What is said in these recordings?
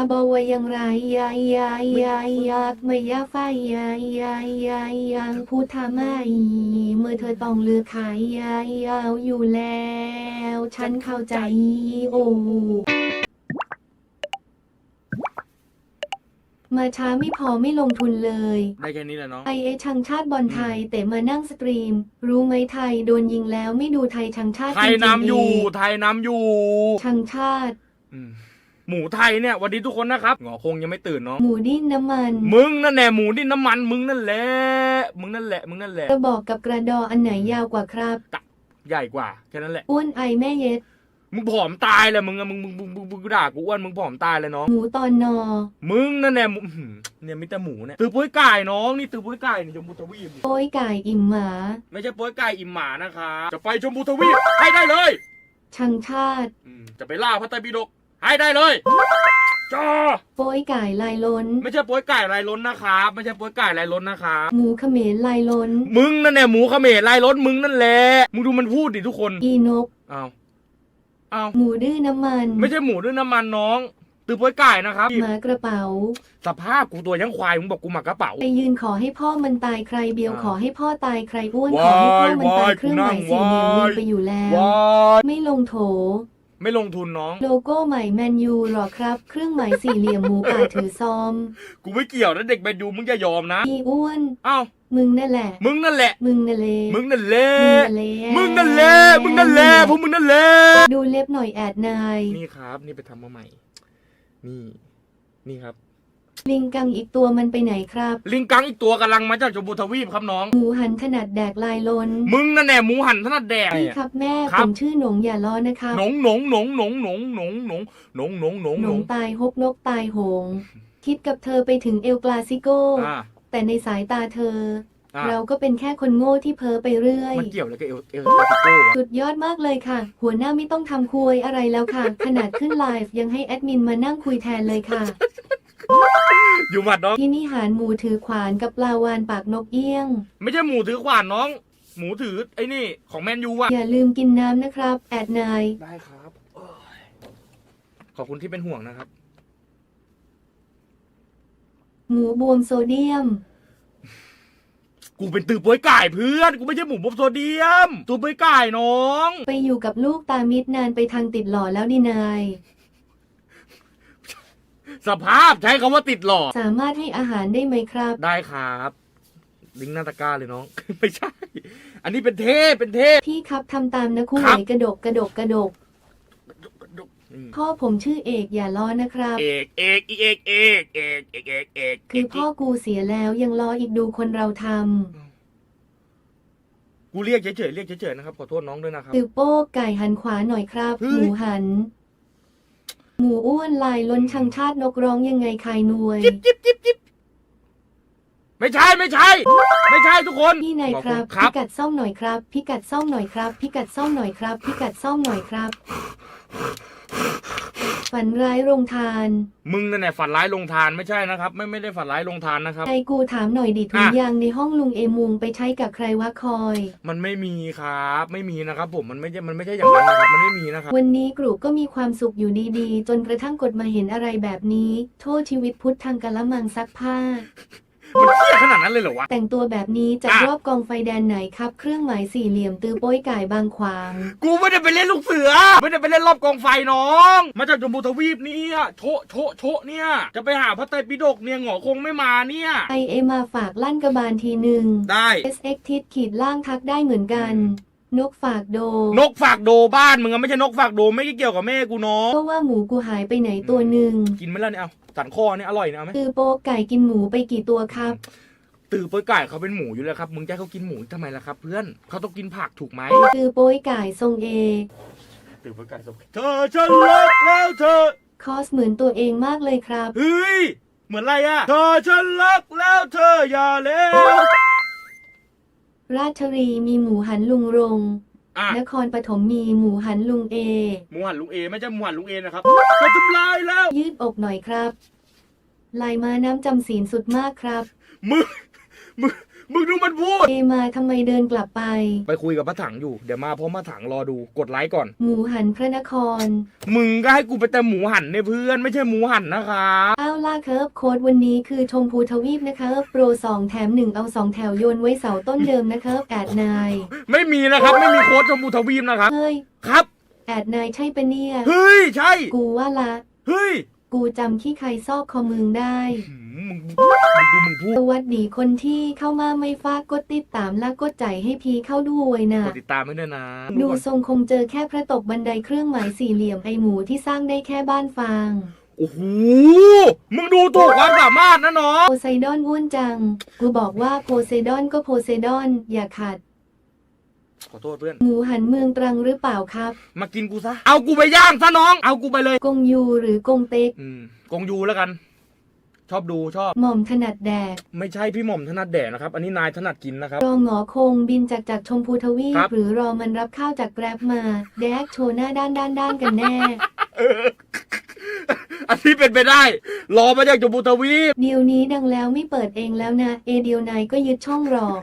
าบวายังไรยายายายากไม่ยาไฟยายายายางพูดทาไม่เมื่อเธอต้องเลือกขายยายาวอยู่แล้ว ฉันเข้าใจโอ้มาช้าไม่พอไม่ลงทุนเลย ได้แค่นี้แหละน้อง ไอเอชังชาติบอลไทย แต่มานั่งสตรีม รู้ไหมไทยโดนยิงแล้วไม่ดูไทยชังชาติไทยนำอยู่ ไทยนำอยู่ ชังชาติ อืม หมูไทยเนี่ยหวันดีทุกคนนะครับหงอคงยังไม่ตื่นน้องหมูดิ้นน้ำมัน มึงนั่นแหละหมูดิ้นน้ำมัน มึงนั่นแหละมึงนั่นแหละมึงนั่นแหละกระบอกกับกระดออันไหนยาวกว่าครับ ใหญ่กว่าแค่นั้นแหละอ้วนไอแม่เย็ดมึงผอมตายเลยมึงอะมึงมึงมึงมึงมึงด่ากูอ้วนมึงผอมตายเลยน้องหมูตอนนอ มึงนั่นแหละหมูอื้อหือเนี่ยมิแต่หมูเนี่ยตือปุ้ยไก่น้องนี่ตือปุ้ยไก่นี่ชมพูทวีปโป้ยไก่อิ่มหมา ไม่ใช่ปุ้ยไก่อิ่มหมานะครับจะไปชมพูทวีปให้ได้เลย ชังชาติอืมจะไปล่าพระไตรปิฎก ให้ได้เลยจ้าโป้ยไก่ลายล้น ไม่ใช่ปุ้ยไก่ลายล้นนะครับไม่ใช่ปุ้ยไก่ลายล้นนะครับหมูเขมรลายล้น มึงนั่นแหละหมูเขมรลายล้นมึงนั่นแหละมึงดูมันพูดดิทุกคนอีนกเอาเอาหมูดื้อน้ำมัน ไม่ใช่หมูด้วยน้ำมันน้องตือปุ้ยไก่นะครับหมากระเป๋า สภาพกูตัวยังควายมึงบอกกูหมักกระเป๋าไปยืนขอให้พ่อมันตายใครเบียวอ่าขอให้พ่อตายใครอ้วนว้ายขอให้พ่อมันตายว้ายเครื่องหมายกูนั่สี่งเหลี่ยมว้ายลืมไปอยู่แล้วว้ายไม่ลงโถ ไม่ลงทุนน้อง โลโก้ใหม่แมนยูหรอครับ เครื่องหมายสี่เหลี่ยมหมูป่าถือซอม กูไม่เกี่ยวนะเด็กแมนยูมึงอย่ายอมนะ อีอ้วนเอ้ามึงนั่นแหละ มึงนั่นแหละ มึงนั่นแหละ มึงนั่นแหละมึมึงงนั่นั่นนแหแหละละ มึงนั่นแหละพวกมึงนั่นแหละ ดูเล็บหน่อยแอดนาย นี่ครับ นี่ไปทำมาใหม่ นี่ นี่ครับ ลิงกังอีกตัวมันไปไหนครับ ลิงกังอีกตัวกำลังมาจากชมพูทวีปครับน้อง หมูหันถนัดแดกลายล้นมึงนั่นแหละหมูหันถนัดแดก พี่ครับแม่ครัผบ มชื่อหนงอย่าล้อนะครับหนงหนงหนงหนงหนงหนงหนงหนงหนงหนงหหนนงงตายฮกนกตายโหง คิดกับเธอไปถึงเอลกลาซิโก อ่าแต่ในสายตาเธออ่าเราก็เป็นแค่คนโง่ที่เพ้อไปเรื่อย มันเกี่ยวอะไรกับเอลเอลตาติโก้วะสุดยอดมากเลยค่ะ หัวหน้าไม่ต้องทำคุยอะไรแล้วค่ะ ขนาดขึ้นไลฟ์ยังให้แอดมินมานั่งคุยแทนเลยค่ะ อยู่หมัดน้อง ที่นี่หารหมูถือขวานกับปลาวานปากนกเอี้ยง ไม่ใช่หมูถือขวานน้อง หมูถือไอ้นี่ของแมนยูอะอย่าลืมกินน้ำนะครับ แอดนาย ได้ครับโอ้ยขอบคุณที่เป็นห่วงนะครับ หมูบวมโซเดียม กูเป็นตือป่วยไก่เพื่อน กูไม่ใช่หมูบบโซเดียมตัวป่วยไก่น้อง ไปอยู่กับลูกตามิดนานไปทางติดหล่อแล้วดีนาย สภาพใช้คำว่าติดหลอด สามารถให้อาหารได้ไหมครับ ได้ครับ ลิงก์หน้าตะกร้าเลยน้อง ไม่ใช่ อันนี้เป็นเทพเป็นเทพ พี่ครับทำตามนะคู่คไหรับนกระดกกระดกกระดก อืมพ่อผมชื่อเอกอย่าล้อนะครับ เอกเอกอีเอกเอกเอกเอกเอกเอกคือพ่อกูเสียแล้วยังล้ออีกดูคนเราทกูเรียกเฉยๆเรียกเฉยๆนะครับขอโทษน้องด้วยนะครับำตือโป้ไก่หันขวาหน่อยครับ เฮ้ย หมูหัน หมูอ้วนลายล้นชังชาตินกร้องยังไงคายนวยจิ๊บจิ๊บจิ๊บจิ๊บไม่ใช่ไม่ใช่ ไม่ใช่ทุกคนพี่นายครับครัพิบกัดซ่อมหน่อยครับ พิกัดซ่อมหน่อยครับ พิกัดซ่อมหน่อยครับ พิกัดซ่อมหน่อยครับ ฝันร้ายโรงทาน มึงนั่นแหละฝันร้ายลงทานไม่ใช่นะครับ ไม่ไม่ได้ฝันร้ายลงทานนะครับ ไอ้กูถามหน่อยดิถุงอะยางในห้องลุงเอมุงไปใช้กับใครวะคอย มันไม่มีครับ ไม่มีนะครับ ผมมันไม่ใช่มันไม่ใช่อย่างนั้นนะครับมันไม่มีนะครับ วันนี้กรุก็มีความสุขอยู่ดีๆ จนกระทั่งกดมาเห็นอะไรแบบนี้ โทษชีวิตพุทธทางกะละมังซักผ้า มันเที่ยขนาดนั้นเลยเหรอวะ แต่งตัวแบบนี้จากอะ รอบกองไฟแดนไหนครับ เครื่องหมายสี่เหลี่ยมตือโป้ยไก่บางขวาง กูไม่ได้ไปเล่นลูกเสือ ไม่ได้ไปเล่นรอบกองไฟน้อง มาจากจมพูทวีปเนี่ยโชะโชะโชะเนี่ย จะไปหาพระไตรปิฎกเนี่ยหงอคงไม่มาเนี่ย ไอเอมาฝากลั่นกระบาลทีหนึ่ง ได้ SX ทิศขีดล่างทักได้เหมือนกัน นกฝากโด นกฝากโดบ้านมึงอะไม่ใช่นกฝากโดไม่ได้เกี่ยวกับแม่กูน้อง ก็ว่าหมูกูหายไปไหนตัวหนึ่ง กินไหมล่ะเนี่ยเอา สันคอเนี่ยอร่อยนะเอาไหมตือโป้ไก่กินหมูไปกี่ตัวครับ ตือโป้ยไก่เขาเป็นหมูอยู่แล้วครับมึงจะให้เขากินหมูทำไมล่ะครับ เพื่อนเขาต้องกินผักถูกไหม ตือโป้ยไก่ทรงเอ ตือโป้ยไก่สมเธอฉันรักแล้วเธอคอสเหมือนตัวเองมากเลยครับ เฮ้ยเหมือนอะไรอะเธอฉันรักแล้วเธออย่าเลวราชรีมีหมูหันลุงรง อะ นครปฐมมีหมูหันลุงเอ หมูหันลุงเอไม่ใช่หมูหันลุงเอนะครับจะทำลายแล้ว ยืดอกหน่อยครับ ลายมาน้ำจำศีลสุดมากครับ มึง มึง มึงดูมันพูด เอมาทำไมเดินกลับไป ไปคุยกับพระถังอยู่ เดี๋ยวมาพร้อมพระถังรอดู กดไลค์ก่อน หมูหันพระนคร มึงก็ให้กูไปแต่หมูหันในเพื่อน ไม่ใช่หมูหันนะครับอ้าวล่าเคิร์ฟโค้ดวันนี้คือชมพูทวีปนะคะโปรสองแถมหนึ่งเอาสองแถวโยนไว้เสาต้นเดิมนะคะแอดนายไม่มีนะครับ ไม่มีโค้ดชมพูทวีปนะครับ เฮ้ยครับ แอดนายใช่ปะเนี่ย เฮ้ย ใช่ กูว่าละ เฮ้ย กูจำขี้ใครซอกคอมึงได้ หืมมึงมึงดูมึงพูดสวัสดีคนที่เข้ามาไม่ฟากกดติดตามและกดใจให้พีเข้าด้วยนะ กดติดตามให้ด้วยนะดูก่อนทรงคงเจอแค่พระตกบันไดเครื่องหมายสี่เหลี่ยมไอหมูที่สร้างได้แค่บ้านฟางโอ้โหมึงดูถูกความสามารถนะน้อง โพไซดอนอ้วนจัง กูบอกว่าโพไซดอนก็โพไซดอน อย่าขัด ขอโทษเพื่อน หมูหันเมืองตรังหรือเปล่าครับ มากินกูซะ เอากูไปย่างซะน้อง เอากูไปเลย กงยูหรือกงเต็ก อืมกงยูแล้วกัน ชอบดูชอบ หม่อมถนัดแดก ไม่ใช่พี่หม่อมถนัดแดกนะครับ อันนี้นายถนัดกินนะครับ รอหงอคงบินจากจากชมพูทวีปครับ หรือรอมันรับข้าวจากแกร็บมา แดกโชว์หน้าด้านด้านด้านกันแน่อั นนี้เป็นไปได้ รอมาจากจมูทวีปเดียวนี้ดังแล้วไม่เปิดเองแล้วนะ เอเดียวนายก็ยึดช่องหรอก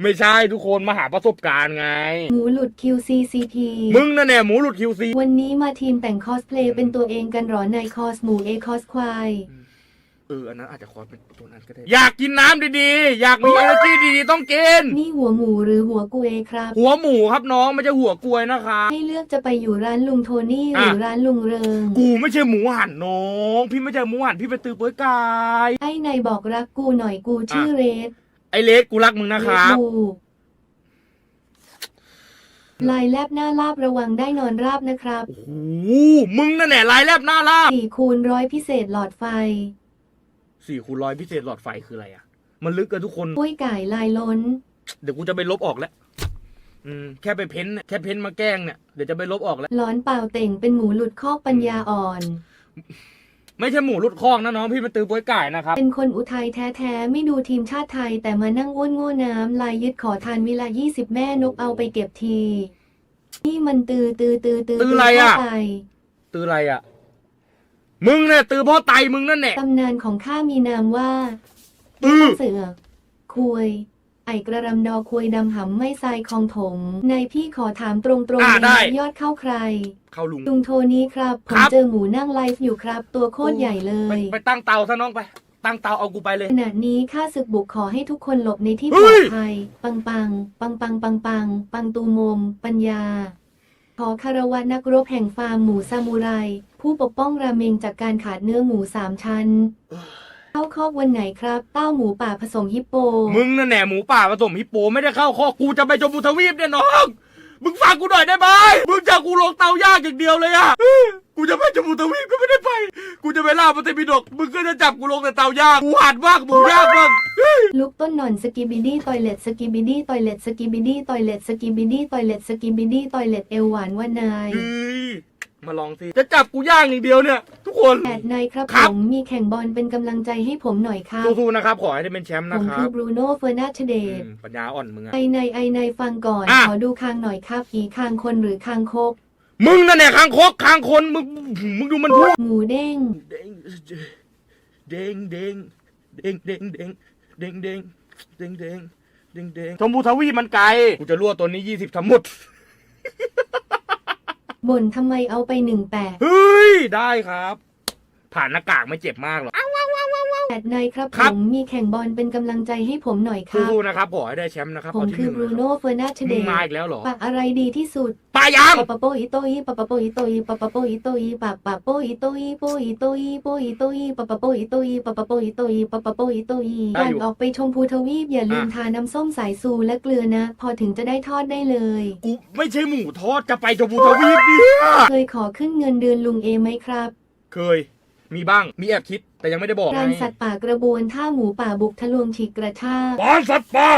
ไม่ใช่ทุกคนมาหาประสบการณ์ไง หมูหลุด QCCP มึงนั่นแน่หมูหลุดคิวซี วันนี้มาทีมแต่งคอสเพลย์เป็นตัวเองกันหรอในคอสหมูเอคอสควายเอออันนั้นอาจจะคอร์สเป็นตัวนั้นก็ได้ อยากกินน้ำดีๆ อยากมี energy ดีๆ ต้องกิน นี่หัวหมูหรือหัวกุเอครับ หัวหมูครับน้องไม่ใช่หัวกลวยนะคะ ให้เลือกจะไปอยู่ร้านลุงโทนี่หรืออะร้านลุงเริง กูไม่ใช่หมูหันน้อง พี่ไม่ใช่หมูหันพี่ไปตือโป้ยกายไอ้นายบอกรักกูหน่อยกูชื่อเรดไอเลสกูรักมึงนะครับเรดบูลายแลบหน้าลาบระวังได้นอนราบนะครับโอ้โหมึงนั่นแหละลายแลบหน้าลาบ สี่คูณร้อยพิเศษหลอดไฟ สี่คูณร้อยพิเศษหลอดไฟคืออะไรอะ มันลึกเกินทุกคนกล้วยไก่ลายล้น เดี๋ยวกูจะไปลบออกแล้ว อืม แค่ไปเพ้นท์เนี่ยแค่เพ้นท์มาแกล้งเนี่ย เดี๋ยวจะไปลบออกแล้วหลอนเปล่าเต่งเป็นหมูหลุดคอกปัญญาอ่อน ไม่ใช่หมูรุดคอกนะน้องพี่มาตือโป้ยกายนะครับ เป็นคนอุทัยแท้ๆ ไม่ดูทีมชาติไทย แต่มานั่งอ้วนโง่น้ำลายยึดขอทานเวลา 20 แม่นกเอาไปเก็บที นี่มันตือตือตือตือตืออะไรอะ เข้าไป ตืออะไรอะ มึงเนี่ยตือพ่อไตมึงนั่นแหละ ตำนานของข้ามีนามว่าอืมเสือกคุย ไอกระรำดอคุยดำหำไม่ทรายคลองถมนายพี่ขอถามตรงๆอ่าเลยได้นะยอดเข้าใคร เข้าลุง ลุงโทนี้ครับ ผคมรับเจอหมูนั่งไลฟ์อยู่ครับ ตัวโคตรใหญ่เลไปย ไปตั้งเตาซะน้องไป ตั้งเตาเอากูไปเลย ขณะนี้ข้าศึกบุกขอให้ทุกคนหลบในที่เฮ้ปลอดยภัย ปังปัง ปังปังปังปัง ปังตูมม ปัญญา ขอคารวะนักรบแห่งฟาร์มหมูซามูไร ผู้ปกป้องราเมงจากการขาดเนื้อหมูสามชั้น เข้าคอกวันไหนครับ เต้าหมูป่าผสมฮิปโป มึงนั่นแหน่หมูป่าผสมฮิปโปไม่ได้เข้าข้อกูจะไปชมพูทวีปเนี่ยน้อง มึงฟังกูหน่อยได้ไหมมึงจะเอากูลงเตายากอย่างเดียวเลยอะกูจะไปชมพูทวีปก็ไม่ได้ไป กูจะไปล่าพระเทพิดก มึงก็จะจับกูลงแต่เตายาก กูหัดมากหมูยากมากลุกต้นหนอนสกิบิดี้ ตอยเล็ตสกิบิดี้ ตอยเล็ตสกิบิดี้ ตอยเล็ตสกิบิดี้ ตอยเล็ตสกิบิดี้ ตอยเล็ตเอวหวานว่านายเฮ้ย มาลองสิ จะจับกูย่างอย่างเดียวเนี่ย ทุกคนแอดนายครับครัผบ มมีแข่งบอลเป็นกำลังใจให้ผมหน่อยครับ สู้ๆนะครับ ขอให้ได้เป็นแชมป์ผนะมครัคืบอบรูโน่เฟอร์นัชเดอืชมปัญญาอ่อนมึงอะ ไอในไอในฟังก่อน อะ ขอดูคางหน่อยครับอีคางคนหรือคางคกมึงนั่นแหละคางคกคางคนมึงมึงดูมันพูดหมูเด้ง เด้งเด้งเด้งเด้งเด้งเด้งเด้งเด้งเด้งเด้งเด้งเด้งชมพูทวีปมันไกลกูจะรั่วตัวนี้ยี่สิบทั้งหมด บ่นทำไมเอาไปหนึ่งแปด เฮ้ย ได้ครับ ผ่านหน้ากากไม่เจ็บมากหรอก ดนายครับคผรับมมีแข่งบอลเป็นกำลังใจให้ผมหน่อยครับ สู้ๆนะครับขอให้ได้แชมป์นะครับผมเาที่คือหบรูนึ่งโน่เฟอร์นัชนะเดมึงชมาอีกแล้วเหรอปะอะไรดีที่สุดปายางปะปะโปอีโตอีปะปะโปอีโตอีปะปะโปอีโตอีปะปะโปอีโตอีโปอีโตอีโปอีโตอีปะปะโปอีโตอีปะปะโปอีโตอีปะปะโปอีโตอีก่อนออกไปชมพูทวีปอย่าลืมทาน้ำส้มสายซูและเกลือนะ พอถึงจะได้ทอดได้เลย กูไม่ใช่หมูทอดจะไปชมพูทวีปดิเคยขอขึ้นเงินเดือนลุงเอไหมครับ เคย มีบ้าง มีแอบคิด แต่ยังไม่ได้บอกรันไงสัตว์ป่ากระบวนท่าหมูป่าบุกทะลวงฉีกกระชากปานสัตว์ป่า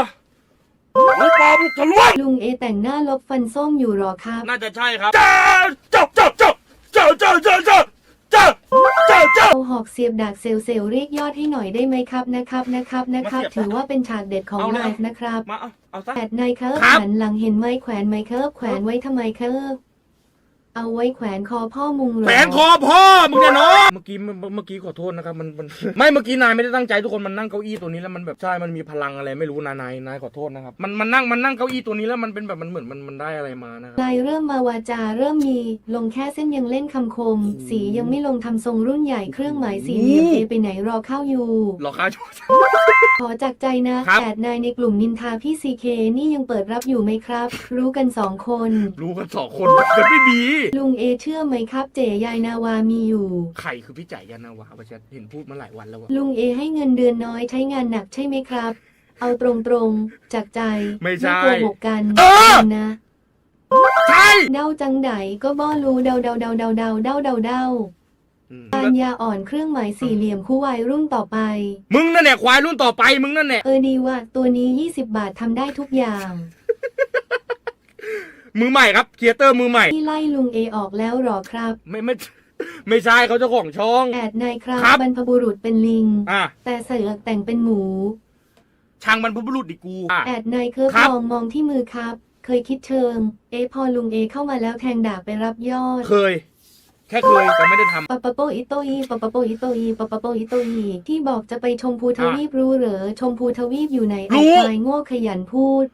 หมูป่าบุกทะลวงลุงเอแต่งหน้าลบฟันส้มอยู่หรอครับ น่าจะใช่ครับเจ้าเจ้าเจ้าเจ้าเจ้าเจ้าเจ้าเจ้าเจ้าเจ้าเจ้าเอาหอกเสียบดากเซลเซลเรียกยอดให้หน่อยได้ไหมครับนะครับนะครับนะครับมาเสียบถือว่าเป็นฉากเด็ดของเอาไลเลยฟ์นะครับมาเอาเอาซะ แปดนายเคิร์ฟครับหันหลังเห็นไหมแขวนไหมเคิร์ฟแขวนไว้ทำไมเคิร์ฟ เอาไว้แขวนคอพ่อมุงเหรอแขวนคอพ่อมึงเนี่ยเนาะเมื่อกี้เมื่อเมื่อกี้ขอโทษนะครับมันมันไม่เมื่อกี้นายไม่ได้ตั้งใจทุกคนมันนั่งเก้าอี้ตัวนี้แล้วมันแบบใช่มันมีพลังอะไรไม่รู้นายนายนายขอโทษนะครับมันมันนั่งมันนั่งเก้าอี้ตัวนี้แล้วมันเป็นแบบมันเหมือนมันมันได้อะไรมานะครับลายเริ่มมาวาจาเริ่มมี ลงแค่เส้นยังเล่นคำคม สียังไม่ลงทำทรงรุ่นใหญ่เครื่องหมายสี่เหลี่ยมโอ้เอไปไหนรอเข้าอยู่หรอครับขอจากใจนะครับแปดนายในกลุ่มนินทาพี่ซีเคนี่ยังเปิดรับอยู่ไหมครับ รู้กันสองคน รู้กันสองคนมันไม่มีลุงเอเชื่อไหมครับ เจยายนาวามีอยู่ ใครคือพี่จ่ายยานาวาประชัดเห็นพูดมาหลายวันแล้วอะลุงเอให้เงินเดือนน้อยใช้งานหนักใช่ไหมครับ เอาตรงๆจากใจไม่ใช่โกหกกันเออ นะใช่เดาจังไดก็บ่รู้เดาเดาเดาเดาเดาเดาเดาเดาอืมปัญญาอ่อนเครื่องหมายสี่เหลี่ยมคู่วัยรุ่นต่อไป มึงนั่นแหละควายรุ่นต่อไปมึงนั่นแหละ เออดีว่าตัวนี้ 20 บาททำได้ทุกอย่าง มือใหม่ครับเคียเตอร์มือใหม่ ที่ไล่ลุงเอออกแล้วหรอครับ ไม่ไม่ไม่ใช่เขาเจ้าของช่อง แอดนายครับครับ บรรพบุรุษเป็นลิง อะแต่เสือกแต่งเป็นหมู ช่างบรรพบุรุษดิกูอะ แอดนายเคิร์ฟครับ มองมองที่มือครับ เคยคิดเชิง เอะพอลุงเอเข้ามาแล้วแทงดาบไปรับยอดเคย แค่เคยแต่ไม่ได้ทำ ปะปะโปอิโตอีปะปะโปอิโตอีปะปะโปอิโตอีที่บอกจะไปชมพูทวีปรู้เหรอชมพูทวีปอยู่ไหนรู้ ไอ้ควายโง่ขยันพูด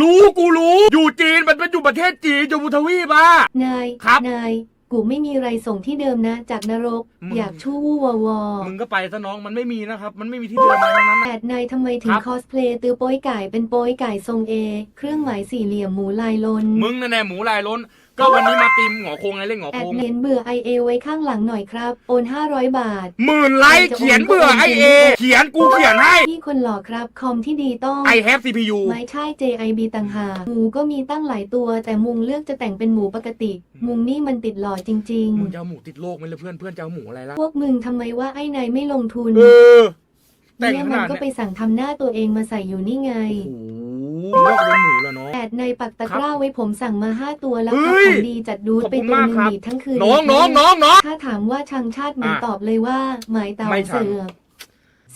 รู้กูรู้ อยู่จีนมันเป็นอยู่ประเทศจีนจมูทวีปอะ นาย ครับนาย กูไม่มีไรส่งที่เดิมนะ จากนรก มึง อยากชู้วู้วอวอมึงก็ไปซะน้องมันไม่มีนะครับ มันไม่มีที่เดินมาทั้งนั้นแอนะ ดนายทำไมถึคงรับ คอสเพลย์ตือโป้ยไก่เป็นโป้ยไก่ทรงเอ เครื่องหมายสี่เหลี่ยมหมูลายลน มึงนั่นแหละหมูลายล้น ก็วันนี้มาตีมหงอโคงไงเล่นหงอแอโคดงเน้นเบื่อไอเอไว้ข้างหลังหน่อยครับ โอน 500 บาท หมื่นไลค์เขียนเบื่อไอเอ เขียนกูเขียนให้พี่คนหล่อครับ คอมที่ดีต้อง I have CPU ไม่ใช่ JIB ต่างหากหมูก็มีตั้งหลายตัว แต่มุงเลือกจะแต่งเป็นหมูปกติ มุงนี่มันติดหล่อจริง มึงจะเอาหมูติดโลกไหมล่ะเพื่อนเพื่อนจะเอาหมูอะไรล่ะ ๆ พวกมึงทำไมว่าไอ้นายไม่ลงทุน เออ แต่งเนี่ยขมันนาดก็ไปเนี้ยสั่งทำหน้าตัวเองมาใส่อยู่นี่ไง โอ้โหนอกเป็นหมูแล้วเนาะ แอดในปักตะกร้าไว้ผมสั่งมาห้าตัวแล้วเฮ้ครับยของดีจัดดูดขอบไปคุณตัวมากหนึ่งครับหนีบทั้งคืนน้องเลยน้องน้องน้อง ถ้าถามว่าชังชาติมันอะตอบเลยว่า หมายเตาไม่ชัง เสือก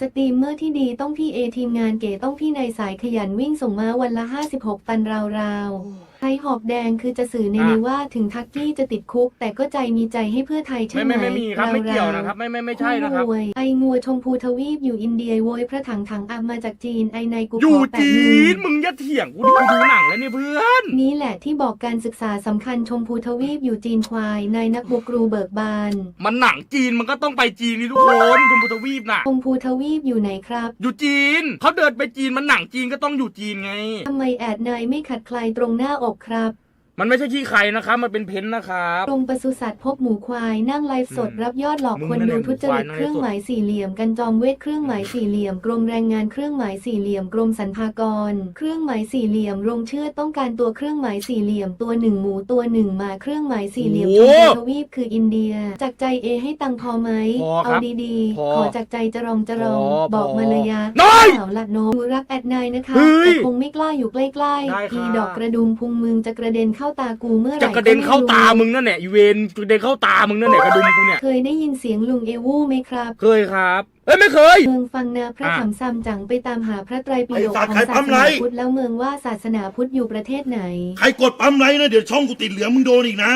สตรีมเมอร์ที่ดีต้องพี่เอทีมงานเก๋ต้องพี่นายสายขยันวิ่งส่งมาวันละ 56 ตันราวๆไทยหอบแดงคือจะสื่อในอะนี้ว่าถึงทักกี้จะติดคุก แต่ก็ใจมีใจให้เพื่อไทยใช่ไม่ไหมไม่ไม่มีครับไม่เกี่ยวๆนะครับ ไม่ไม่ไม่ใช่นะครับโอ้ยไองัวชมพูทวีปอยู่อินเดียโวยพระถังถังอับมาจากจีนไอในกูอยู่ขอแปดจีหมื่นมึงอย่าเถียงกูดิกูดูหนังแล้วเนี่ยเพื่อนนี่แหละที่บอกการศึกษาสำคัญชมพูทวีปอยู่จีนควายนายนักบุกรูเบิกบาน มันหนังจีนมันก็ต้องไปจีนนี่ทุกคนชมพูทวีปน่ะชมพูทวีปอยู่ไหนครับ อยู่จีนเขาเดินไปจีนมันหนังจีนก็ต้องอยู่จีนไงทำไมแอดนายไม่ขัดใครตรงหน้าอกครับ มันไม่ใช่ขี้ใครนะครับ มันเป็นเพ้นท์นะครับ กรมปศุสัตว์พบหมูควายนั่งไลฟ์สด อืมรับยอดหลอกมึงคนนั่นแหดูละทุจริตหมูควายนั่งไลฟ์สด เครื่องหมายสี่เหลี่ยมกันจอมเวทเครื่องหมายสี่เหลี่ยม กรมแรงงานเครื่องหมายสี่เหลี่ยมกรมสรรพากร เครื่องหมายสี่เหลี่ยมโรงเชือดต้องการตัวเครื่องหมายสี่เหลี่ยมตัวหนึ่งหมูตัวหนึ่งหมาเครื่องหมายสี่เหลี่ยมชโอ้มพูทวีปคืออินเดียจากใจเอให้ตังค์พอไหมพอคเอารับดีพอๆขอจากใจจะรองจะรองพอบอกพอมาเลยยะน้อยสาวละโนดูรักแอดนายนะคะเฮ้ยแต่คงไม่กล้าอยู่ใกล้ได้ๆค่ะอีดอกกระดุมพุงมึงจะกระเด็นเข้าตากูเมื่อไหร่จะกระเด็นเข้าตาก็ไรู้มึงนั่นแหละอีเวนกระเด็นเข้าตามึงนั่นแหละกระดุมกูเนี่ย เคยได้ยินเสียงลุงเอวูไหมครับ เคยครับเอ้ยไม่เคย เมืองฟังนะพระอะถามซ้ำจังไปตามหาพระไตรปิฎกไอ้สัตว์ของใครศาปั๊สมไรนาพุทธแล้วเมืองว่าศาสนาพุทธอยู่ประเทศไหน ใครกดปั๊มไลค์นะเดี๋ยวช่องกูติดเหลืองมึงโดนอีกนะ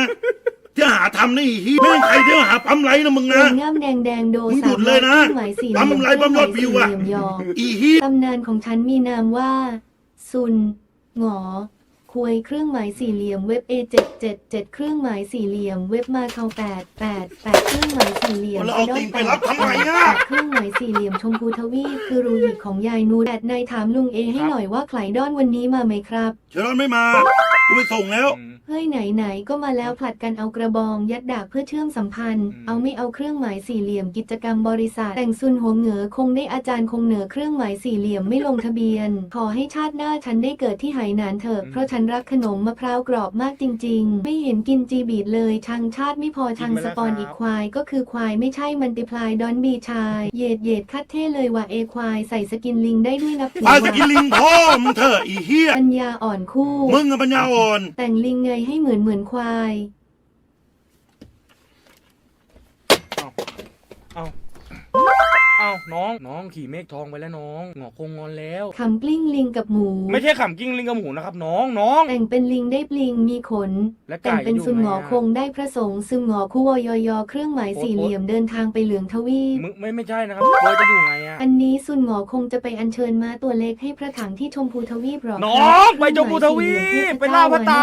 ที่หาทำนี่อีฮีแม่งใครที่หาปั๊มไลค์นะมึงเมืนะองง่ามแดงแดงโดมึงหสายุมดเลยนะเครื่องหมายสี่เหลี่ยมปั๊มไรปั๊มยอดวิวอะเครื่องหมายสี่เหลี่ยมยออีฮีตำนานของฉันมีนามว่าซุนหงอ ควยเครื่องหมายสี่เหลี่ยมเว็บ A 7 7 7 เครื่องหมายสี่เหลี่ยมเว็บมาเขา8 8 8เครื่องหมายสี่เหลี่ยมแล้วเอาติ่งไปรับทำไมอะแปดเครื่องหมายสี่เหลี่ยมชมพูทวีปคือรูหิตของยายนูแอดนายถามลุงเอให้หน่อยว่าไขลด้อนวันนี้มาไหมครับ เชิญไม่มา กูไปส่งแล้วเฮ้ยไหนไหนๆก็มาแล้วผลัดกันเอากระบอง ยัดดาบเพื่อเชื่อมสัมพันธ์ อืม เอาไม่เอาเครื่องหมายสี่เหลี่ยมกิจกรรมบริษัท แต่งซุนหัวเหงอคงได้อาจารย์คงเหนือเครื่องหมายสี่เหลี่ยมไม่ลงทะเบียน ขอให้ชาติหน้าฉันได้เกิดที่ไหหนานเถอะเพราะฉันรักขนมมะพร้าวกรอบมากจริง ๆ ไม่เห็นกินจีบีดเลยชังชาติไม่พอชังสปอนอีกควายก็คือควายไม่ใช่มันติพลายดอนบีชายเยดเยดคัดเท่เลยว่ะเอควายใส่สกินลิงได้ด้วยนะผัวปลาสกินลิงพ่อมึงเถอะอีเฮียปัญญาอ่อนคู่ มึงอะปัญญาอ่อนแต่งลิงไงให้เหมือนเหมือนควาย เอา อ้าวน้องน้องขี่เมฆทองไปแล้วน้องหงอกคงงอนแล้ว ขำกลิ้งลิงกับหมู ไม่ใช่ขำกิ้งลิงกับหมูนะครับ น้องน้อง แต่งเป็นลิงได้ปลิงมีขน และแต่ไก่งเป็นอยู่ซุนไหหนงออะคงได้พระสงฆ์ซึมหงอคู่วยอยอเครื่องหมายโอ๊ยสี่เหลี่ยมเดินทางไปเหลืองทวีป มึงไม่ไม่ใช่นะครับโบยจะอยู่ไงอะอันนี้ซุนหงอคงจะไปอัญเชิญม้าตัวเล็กให้พระถังที่ชมพูทวีปหรอน้คอรับงไปชมพูทวีปเครื่องหมายสี่เหลี่ยมไปล่าพระไตร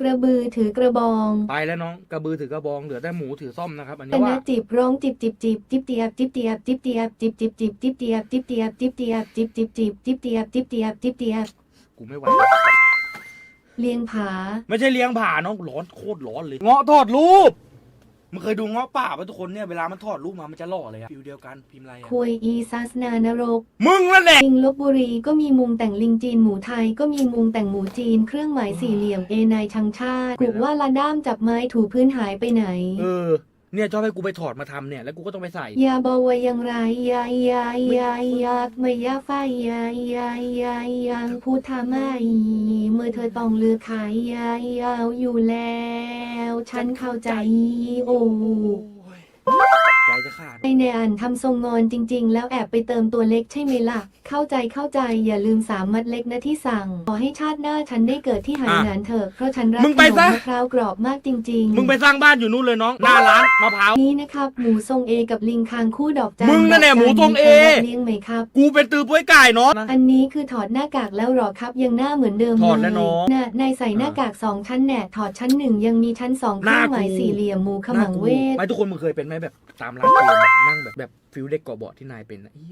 กระบือถือกระบอง ไปแล้วน้องกระบือถือกระบองเหลือแต่หมูถือซ่อมนะครับอันคนี้ณะว่าจิบร้องจิบจิบจิบจิบเตียบจิบเตียบจิบเตียบจิบจิบจิบจิบเตียบจิบเตียบจิบเตียบจิบจิบจิบจิบเตียบจิบเตียบจิบเตียบกูไม่ไหวเลียงผา ไม่ใช่เลี้ยงผ่าน้องร้อนโคตรร้อนเลยเงาะทอดรูปมึงเคยดูเงาะป่าป่ะทุกคนเนี่ยเวลามันทอดรูปมามันจะหล่อเลยอะฟิวเดียวกันพิมพ์อะไรอะควยอีซาสนานรก มึงนั่นแหละลิงลบบุรีก็มีมุงแต่งลิงจีนหมูไทยก็มีมุงแต่งหมูจีน เครื่องหมายสี่เหลี่ยมเอนายชังชาติกูว่าละด้ามจับไม้ถูพื้นหายไปไหน เออ เนี่ยชอบให้กูไปถอดมาทำเนี่ยแล้วกูก็ต้องไปใส่ ยาบาวายังไรยายายายากไม่ยาไฟยายายายางพูดทำไมเมื่อเธอต้องเลือกขายยายาวอยู่แล้ว ฉันเข้าใจ โอ้ ใจจะขาด ไอในอ่านทำทรงงอนจริง ๆ แล้วแอบไปเติมตัวเล็กใช่ไหมล่ะ เข้าใจเข้าใจอย่าลืมสามมัดเล็กนะที่สั่ง ขอให้ชาติหน้าฉันได้เกิดที่ไหหนานเถอะเพราะฉันรักมึงขไปนมซะ มะพร้าวกรอบมากจริงๆ มึงไปสร้างบ้านอยู่นู่นเลยน้อง หน้าร้านมะพร้าว นี้นะครับ หมูทรงเอกับลิงคางคู่ดอกจานมึงนั่นแหละดกจาหมูทรงเอมีใครับเลี้ยงไหมครับ กูเป็นตือป้วยไก่เนาะ อันนี้คือถอดหน้ากากแล้วหรอครับยังหน้าเหมือนเดิมถอดแล้วเลยเนอะน่ะนายใส่หน้ากากสองชั้นแน่ถอดชั้นหนึ่งยังมีชั้นสองเครื่องหมายหน้ากูสี่เหลี่ยมหมูขมังเวท ไม่ทุกคนมึงเคยเป็นไหมแบบ ตามร้านเกมอะนั่งแบบแบบฟิลเด็กเกาะเบาะที่นายเป็นนะอี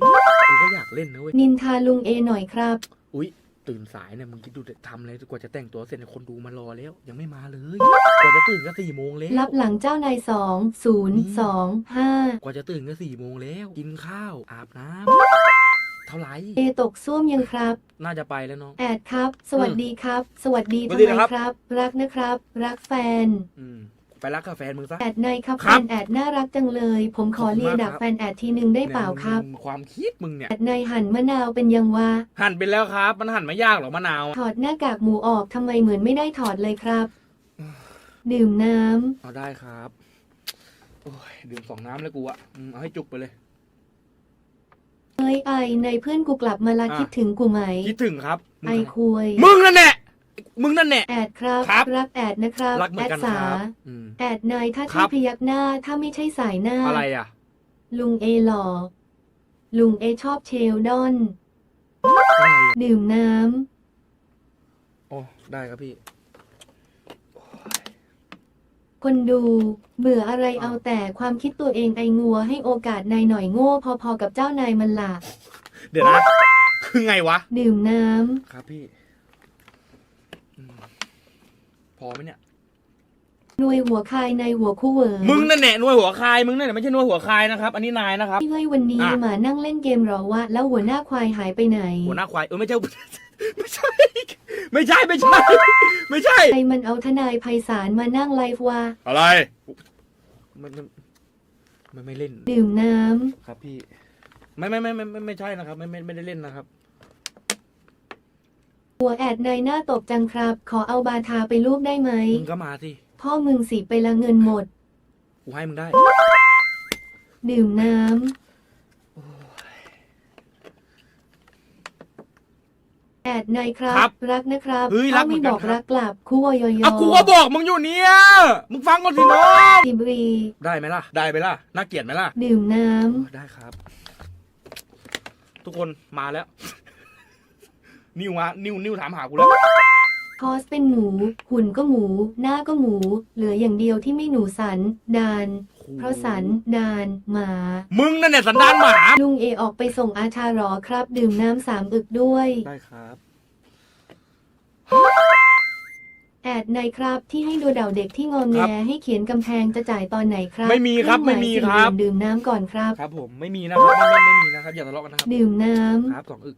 กูก็อยากเล่นนะเว้ย นินทาลุงเอหน่อยครับ อุ้ยตื่นสายเนี่ยมึงคิดดูเด็ทำเลยกว่าจะแต่งตัวเสร็จเนี่ยคนดูมารอแล้ว ยังไม่มาเลย กว่าจะตื่นก็สี่โมงแล้วรับหลังเจ้านายสองศูนย์สองห้ากว่าจะตื่นก็สี่โมงแล้ว กินข้าวอาบน้ำเท่าไหร่เอตกส้วมยังครับ น่าจะไปแล้วน้องแอดครับ สวัสดีครับ สวัสดีสวัทำสดีไมนะครับครับ รักนะครับ รักแฟน อืม ไปรักกับแฟนมึงซะ แอดนายครับคแฟรับนแอดน่ารักจังเลย ผมขอขอบคุณเลียมากดักครับแฟนแอดทีหนึ่งได้เปล่าครับนี่ยมึงความคิดมึงเนี่ย แอดนายหั่นมะนาวเป็นยังวะหั่นไปแล้วครับ มันหั่นไม่ยากหรอกมะนาวอะถอดหน้ากากหมูออกทำไมเหมือนไม่ได้ถอดเลยครับ ดื่มน้ำเอาได้ครับ โอ้ยดื่มสองน้ำแล้วกูอะอืมเอาให้จุกไปเลยเอ้ยไอในเพื่อนกูกลับมาละอะ คิดถึงกูไหม คิดถึงครับมึงไอทำไมคุยมึงนั่นแหละ มึงนั่นแหละ แอดครับครับรักแอดนะครับรักเหมืแออนดกันสาครับอืม แอดนายถ้าคใช่รับพยักหน้าถ้าไม่ใช่สายหน้า อะไรอะ ลุงเอหล่อลุงเอชอบเชลดอน อะไรอะดื่มน้โอ้ได้ครับพี่ำ คนดู เบื่ออะไรอะเอาแต่ความคิดตัวเองไองัวให้โอกาสนายหน่อยโง่พอๆกับเจ้านายมันล่ะเดี๋ยวนะ คือไงวะ ดื่มน้ครับพี่อืมพ อไหมเนี่ยำหน่วยหัวคายในหัวคู่เหวอมึงนั่นแหละหน่วยหัวคายมึงนั่นแหละไม่ใช่หน่วยหัวคายนะครับ อันนี้นายนะครับที่เฮ้ยวันนี้อะหมานั่งเล่นเกมเหรอวะแล้วหัวหน้าควายหายไปไหนหัวหน้าควายเออไม่ใช่ ไม่ใช่ ไม่ใช่ไม่ใช่ ไม่ใช่ ใครมันเอาทนายไพศาลมานั่งไลฟ์วะอะไร มันมันมันไม่เล่นดื่มน้ครับพี่ ไม่ไม่ไม่ไม่ไม่ไม่ใช่นะครับ ไม่ไม่ไม่ได้เล่นนะครับำ หัวแอดนายหน้าตบจังครับ ขอเอาบาทาไปรูปได้ไหม มึงก็มาสิพ่อมึงสิไปละเงินหมด กูให้มึงได้ ดื่มน้ำแอดนายครัครับบ รักนะครับเฮ้ยรัถ้ากเหมืไม่อนกันบอกรักกลับคู่วอยอยเอากูก็บอกมึงอยู่เนี่ย มึงฟังก่อนสิน้องดิบรี ได้ไหมล่ะ ได้ไหมล่ะ น่าเกลียดไหมล่ะ ดื่มน้ได้ครับ ทุกคนมาแล้ว นิวมานิวนิวถามหากูแล้วำคอสเป็นหมู หุ่นก็หมู หน้าก็หมู เหลืออย่างเดียวที่ไม่หนูสันดาน เพราะสันดานหมา มึงนั่นเนี่ยสันดานหมา ลุงเอออกไปส่งอาชาหรอครับ ดื่มน้ำสามอึกด้วย ได้ครับ แอดนายครับที่ให้ดูเดาเด็กที่งอแงครับให้เขียนกำแพงจะจ่ายตอนไหนครับไม่มีครับเองหายไม่มีสี่ครับเหลี่ยดื่มน้ำก่อนครับ ครับผมไม่มีนะครับไม่ไม่ไม่มีนะครับอย่าทะเลาะกันนะครับดื่มน้ครับสองอึก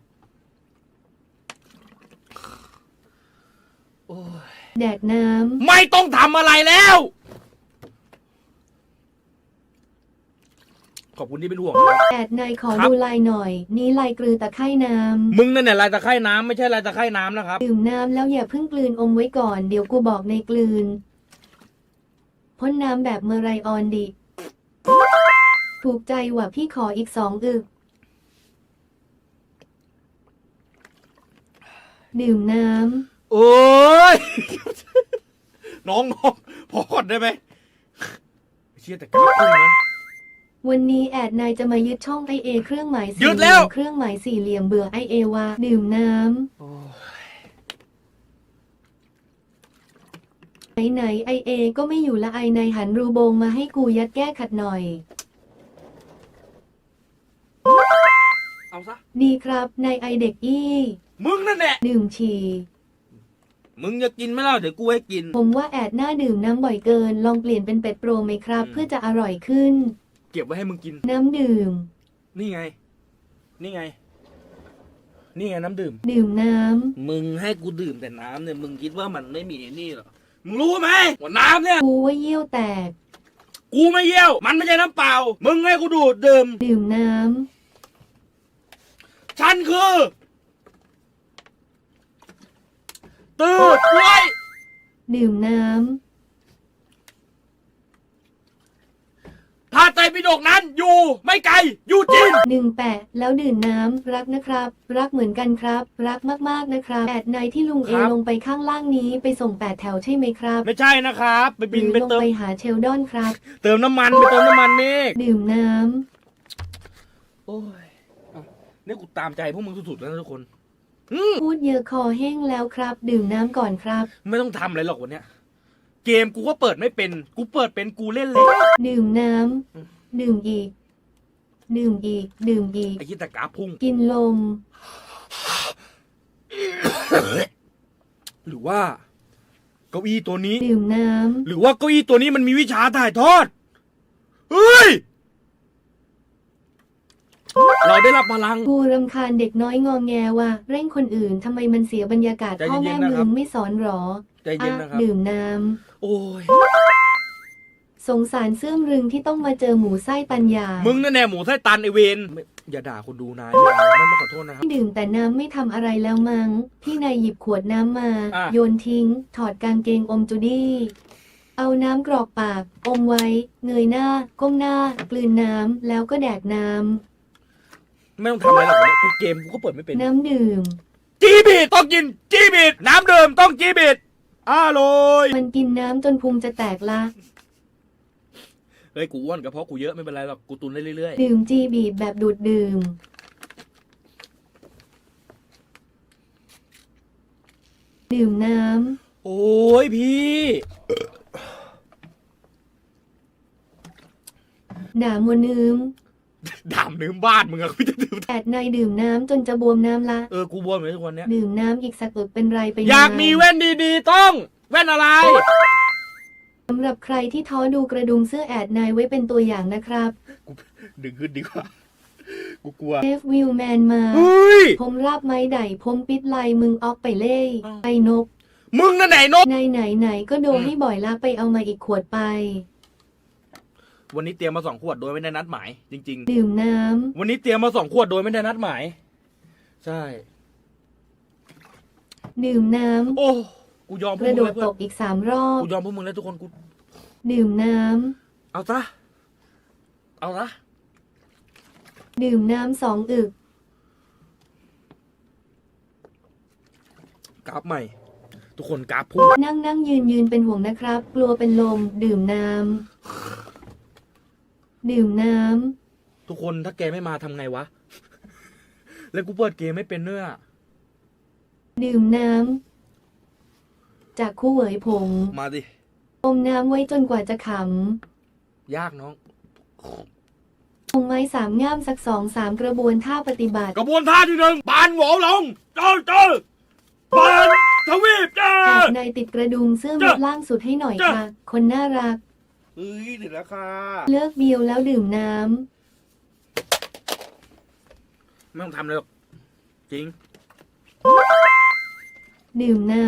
โอ้ยำ แดกน้ไม่ต้องทำอะไรแล้ว ขอบคุณที่เป็นห่วงนะครับำแอดนายขอครับ ดูลายหน่อย นี้ลายกลือตะไคร่น้มึงนั่นเนี่ยลายตะไคร่น้ำไม่ใช่ลายตะไคร่น้ำนะครับำดื่มน้ำแล้วอย่าเพิ่งกลืนอมไว้ก่อน เดี๋ยวกูบอกในกลืน พ่นน้ำแบบเมอไรออนดิ ถูกใจว่ะพี่ขออีกสองอึก ดื่มน้ โอ้ย น้องน้องพอก่อนได้ไหมเชียแต่กล้าพุ่งนะำวันนี้แอดนายจะมายึดช่องไอเอเครื่องหมายสี่ยึดเหแล้ลี่วยมเครื่องหมายสี่เหลี่ยมเบื่อไอเอวะดื่มน้ำโอ้ยไหนๆไอเอก็ไม่อยู่ละไอนายหันรูโบงมาให้กูยัดแก้ขัดหน่อย เอาซะ ดีครับนายไอเด็กอี้ มึงนั่นแหละดื่มฉี่ มึงจะกินไหมล่ะเดี๋ยวกูให้กิน ผมว่าแอดหน้าดื่มน้ำบ่อยเกิน ลองเปลี่ยนเป็นเป็ดโปรไหมครับ อืม เพื่อจะอร่อยขึ้น เก็บไว้ให้มึงกิน น้ำดื่ม นี่ไง นี่ไง นี่ไงน้ำดื่ม ดื่มน้มึงให้กูดื่มแต่น้ำเนี่ยมึงคิดว่ามันไม่มีไอ้นี่เหรอ มึงรู้ไหมว่าน้ำเนี่ยำกูว่าเยี่ยวแตก กูไม่เยี่ยว มันไม่ใช่น้ำเปล่า มึงให้กูดูดดื่ม ดื่มน้ฉันคือ ตืดไว้ำดื่มน้พาไตรปิฎกนั้นอยู่ไม่ไกล อยู่จริงำหนึ่งแปะแล้วดื่มน้ำรักนะครับ รักเหมือนกันครับ รักมากๆนะครับแอดนายที่ลุงเอครับ ลงไปข้างล่างนี้ไปส่งแปดแถวใช่ไหมครับไม่ใช่นะครับ ไปหบินรือไปลงเติม ไปหาเชลดอนครับ เติมน้ำมันไปเติมน้ำมันเมฆดื่มน้โอ้ยอะนี่กูตามใจพวกมึงสุดๆแล้วนะทุกคนอืมำ พูดเยอะคอแห้งแล้วครับ ดื่มน้ำก่อนครับ ไม่ต้องทำอะไรหรอกวันเนี้ย เกมกูก็เปิดไม่เป็น กูเปิดเป็นกูเล่นเลยดื่มน้อืมำดื่มอีก ดื่มอีก ดื่มอีก ไอ้ที่ตะกราพุ่ง กินลม หรือว่า เก้าอี้ตัวนี้ ดื่มน้หรือว่าเก้าอี้ตัวนี้มันมีวิชาถ่ายทอด เฮ้ย เราได้รับพลังำกูรำคาญเด็กน้อยงองแงว่ะเร่งคนอื่นทำไมมันเสียบรรยากาศใจพ่อเย็แม่นๆนะครับ มึงไม่สอนหรอใจเย็นอะนะครับ ดื่มน้โอ้ยำสงสารเสื่อมรึงที่ต้องมาเจอหมูไส้ปัญญา มึงนั่นแน่หมูไส้ตันไอเวนไม่อย่าด่าคนดูนายไม่เอาไม่มาขอโทษนะครับ ดื่มแต่น้ำไม่ทำอะไรแล้วมัง้งพี่นายหยิบขวดน้ำมา อะ โยนทิ้ง ถอดกางเกงอมจูดี้ เอาน้ำกรอกปาก อมไว้ เงยหน้า ก้มหน้า กลืนน้ำแล้วก็แดกน้ ไม่ต้องทำอะไรหรอกวันนี้กูเกมกูก็เปิดไม่เป็นำน้ำดื่ม จีบีดต้องกินจีบีดน้ำเดิมต้องจีบีดอร่อยมันกินน้ำจนพุงจะแตกละ เฮ้ยกูอ้วนกระเพาะกูเยอะไม่เป็นไรหรอกกูตุนได้เรื่อยดื่มจีบีบแบบดูดดื่ม ดื่มน้ๆโอ้ยพี่ำ ด่ามัวนืม ดามนื้มบ้านมึงอะกูจะดื่มแอดนายดื่มน้ำจนจะบวมน้ำละ เออ กูบวมเหมือนทุกวันเนี้ย ดื่มน้ำอีกสักอึกเป็นไรไปอยากมีแว่นดีๆ ต้อง แว่นอะไร สำหรับใครที่ท้อดูกระดุมเสื้อแอดนายไว้เป็นตัวอย่างนะครับดึงขึ้นดีกว่า กูกลัวเอฟวิวแมนมาเฮ้ย ผมราบไม้ได่ผมปิดไลมึงออกไปเล่อ้าวไอ้นก มึงนั่นไหนนก นายไหนไหนก็โดอืมให้บ่อยละไปเอามาอีกขวดไป วันนี้เตรียมมาสองขวดโดยไม่ได้นัดหมาย จริง ดื่มน้ๆ วันนี้เตรียมมาสองขวดโดยไม่ได้นัดหมาย ใช่ำ ดื่มน้โอ้กูยอมำ พกวกระมึโดงดเลยตเพื่อนกอีกสามรอบ กูยอมพวกมึงแล้วทุกคนกู ดื่มน้เอาซะเอาซะำ ดื่มน้ำสองอึก กราฟใหม่ ทุกคนกราฟพุ่งนั่งนั่งยืนยืนเป็นห่วงนะครับ กลัวเป็นลม ดื่มน้ำ ดื่มน้ทุกคนถ้าแกไม่มาทำไงวะ แล้วกูเปิดเกมไม่เป็นเนื้อะำดื่มน้ำจากคู่เหวยผง มาดิ อมน้ำไว้จนกว่าจะขยากน้องำคงไม้สามง่ามสักสองสามกระบวนท่าปฏิบัติ กระบวนท่าที่หนึ่งปานหวอลงเจ้าเจ้าปานทวีปเจ้าแอบในติดกระดุมเสื้อมัดล่างสุดให้หน่อยจ้ะค่ะ คนน่ารัก เฮ้ยถึงแล้วค่ะเลิกเบียวแล้วดื่มน้ไม่ต้องทำเลยหรอกจริงำดื่มน้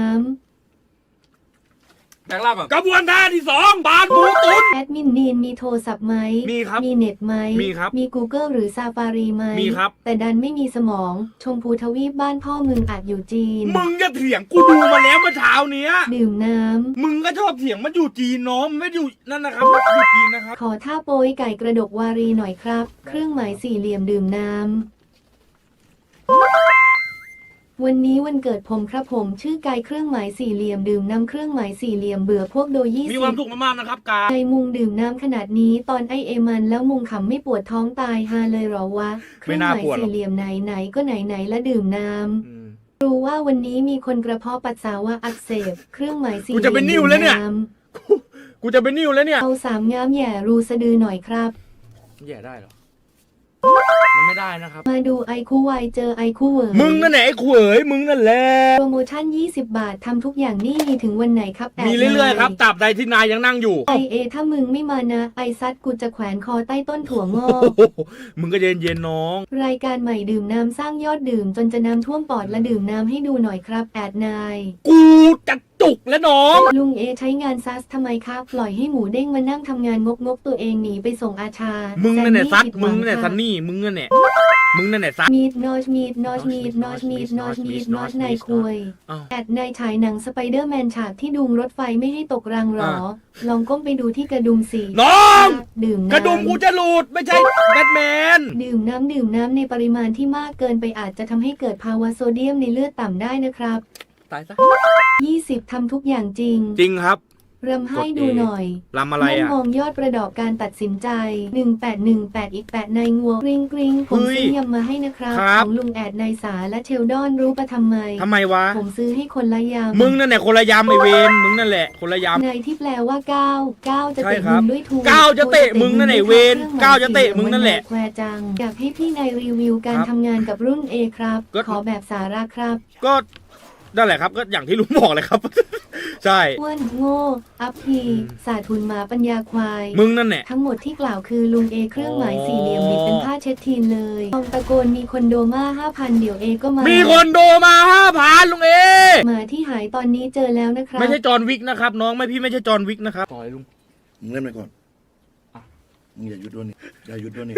แบกล่างก่อนกระบวนท่าที่สองบานหมูตุน แอดมินนีนมีโทรศัพท์ไหมมีครับมีเน็ตไหมมีครับมี Google หรือ Safari ไหมมีครับ แต่ดันไม่มีสมอง ชมพูทวีปบ้านพ่อมึงอาจอยู่จีน มึงจะเถียงกูดูมาแล้วเมื่อเช้าเนี้ย ดื่มน้มึงก็ชอบเถียงมันอยู่จีนเน้องไม่อยู่นั่นนะครับมันอยู่จีนนะครับำขอท่าโปยไก่กระดกวารีหน่อยครับ เครื่องหมายสี่เหลี่ยมดื่มน้ำ วันนี้วันเกิดผมครับผมชื่อไก่เครื่องหมายสี่เหลี่ยมดื่มน้ำเครื่องหมายสี่เหลี่ยมเบื่อพวกโดยยี่มีสิความบสุขมากๆนะครับกาไอมุงดื่มน้ำขนาดนี้ตอนไอเอมันแล้วมุงขำไม่ปวดท้องตายฮาเลยเหรอวะเครื่องหมายสี่เหลี่ยมไหนไหนๆก็ไหนไหนๆและดื่มน้ำ อืม รู้ว่าวันนี้มีคนกระเพาะปัสสาวะอักเสบ เครื่องหมายสี่กูจะเป็นนิ่วแล้วเนี่ยดื่มกูจะเป็นนิ้วแล้วเนี่ย เอาสามง้ามแหย่รูสะดือหน่อยครับ แย่ได้เหรอ มันไม่ได้นะครับ มาดูไอคู่ไวเจอไอคู่เหวอมึงนั่นแหละไอ้ขวยมึงนั่นแหละ โปรโมชั่น 20 บาททำทุกอย่างนี่มีถึงวันไหนครับแดมีเรื่อยๆครับตราบใดที่นายยังนั่งอยู่ ไอเอถ้ามึงไม่มานะ ไอซัดกูจะแขวนคอใต้ต้นถั่วงอก โอ้โหมึงก็เย็นเย็นๆน้อง รายการใหม่ดื่มน้ำสร้างยอดดื่ม จนจะน้ำท่วมปอดและดื่มน้ำให้ดูหน่อยครับแอดนาย กูจะ จุกแล้วน้อง ลุงเอใช้งานซัสทำไมครับ ปล่อยให้หมูเด้งมานั่งทำงานงกงกๆตัวเองหนีไปส่งอาชา มึงนั่นแหละแซซัดผิดหมึวังนั่นแหละค่ะซันนี่มึงนั่นแหละมึงนั่นแหละซัด มีดนอชมีดนอชมีดนอชมีดนอชมีดนอชนายคุยอ้าวแอดนายฉายหนังสไปเดอร์แมนฉากที่ดุงรถไฟไม่ให้ตกรางหรอ อ่าลองก้มไปดูที่กระดุมสิน้อง ดื่มน้ำกระดุมกูจะหลุดไม่ใช่แบทแมน ดื่มน้ำดื่มน้ำในปริมาณที่มากเกินไปอาจจะทำให้เกิดภาวะโซเดียมในเลือดต่ำได้นะครับ ตายซะ20ทำทุกอย่างจริง จริงครับรำให้ดูหน่อยลำอะไรนั่นอะ มองยอดประดอกการตัดสินใจ 1818 อีก8ในงัวกริงกริงผมเฮ้ยซื้อยำมาให้นะครับ ครับ ของลุงแอดนายสาและเชลดอนรู้ปะทำไม ทำไมวะ ผมซื้อให้คนละยำมึงนั่นแหละคนละยำไอเวนมึงนั่นแหละคนละย ในที่แปลว่าก้าวก้าวจะใช่เตะครัมึบงด้วยทูก้าวจะเตะมึงนั่นแหละเวรก้าวจะเตะมึงนั่นแหละแควจังอยากให้พี่นายรีวิวการครับทำงานกับรุ่น A ครับ ก็ขอแบบสาระครับำก็ นั่นแหละครับก็อย่างที่ลุงบอกเลยครับ ใช่ อ้วนโง่ อัพพีอืมสาทุนหมาปัญญาควาย มึงนั่นแหละ ทั้งหมดที่กล่าวคือลุงเอเครื่องหมายสี่เหลี่ยมบิดเป็นผ้าเช็ดทีนเลยตองตะโกนมีคนโดมาห้าพันเดี๋ยวเอก็มา มีคนโดมาห้าพันลุงเอ หมาที่หายตอนนี้เจอแล้วนะครับ ไม่ใช่จอห์นวิกนะครับ น้องไม่พี่ไม่ใช่จอห์นวิกนะครับ ต่อยลุง มึงเล่นไปก่อนอะมึงอย่าหยุดโดนนิดอย่าหยุดโดนนิด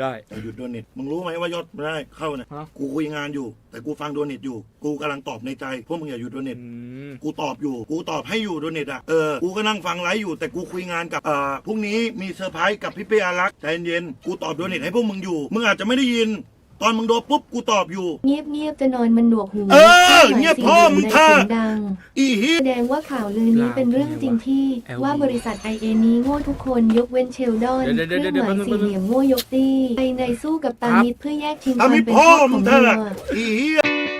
ได้อย่าหยุดโดนนิดมึงรู้ไหมว่ายอดไม่ได้เข้าเนี่ยฮะ กูคุยงานอยู่ แต่กูฟังโดนนิดอยู่ กูกำลังตอบในใจพวกมึงอย่าหยุดโดนนิดอืม กูตอบอยู่ กูตอบให้อยู่โดนเน็ตอะ เออ กูก็นั่งฟังไลฟ์อยู่ แต่กูคุยงานกับ เอ่อ พรุ่งนี้มีเซอร์ไพรส์กับพี่เป้อารักษ์ใจเย็นๆกูตอบโดนเน็ตให้พวกมึงอยู่ มึงอาจจะไม่ได้ยิน ตอนมึงโดนปุ๊บกูตอบอยู่ เงียบเงียบๆจะนอนมันหนวกหูเออเงียบพ่อมึงในท่าเสียงดังอีฮิแสดงว่าข่าวลือนี้เป็นเรื่องจริงที่ ว่าบริษัทไอเอนี้โง่ทุกคนยกเว้นเชลดอนเครื่องหมายสี่เหลี่ยมโง่ยกตี้ไอในสู้กับตามิดเพื่อแยกชิงคทำวามให้เป็นพ่อพ่อขมึองงเธอเราอีฮิ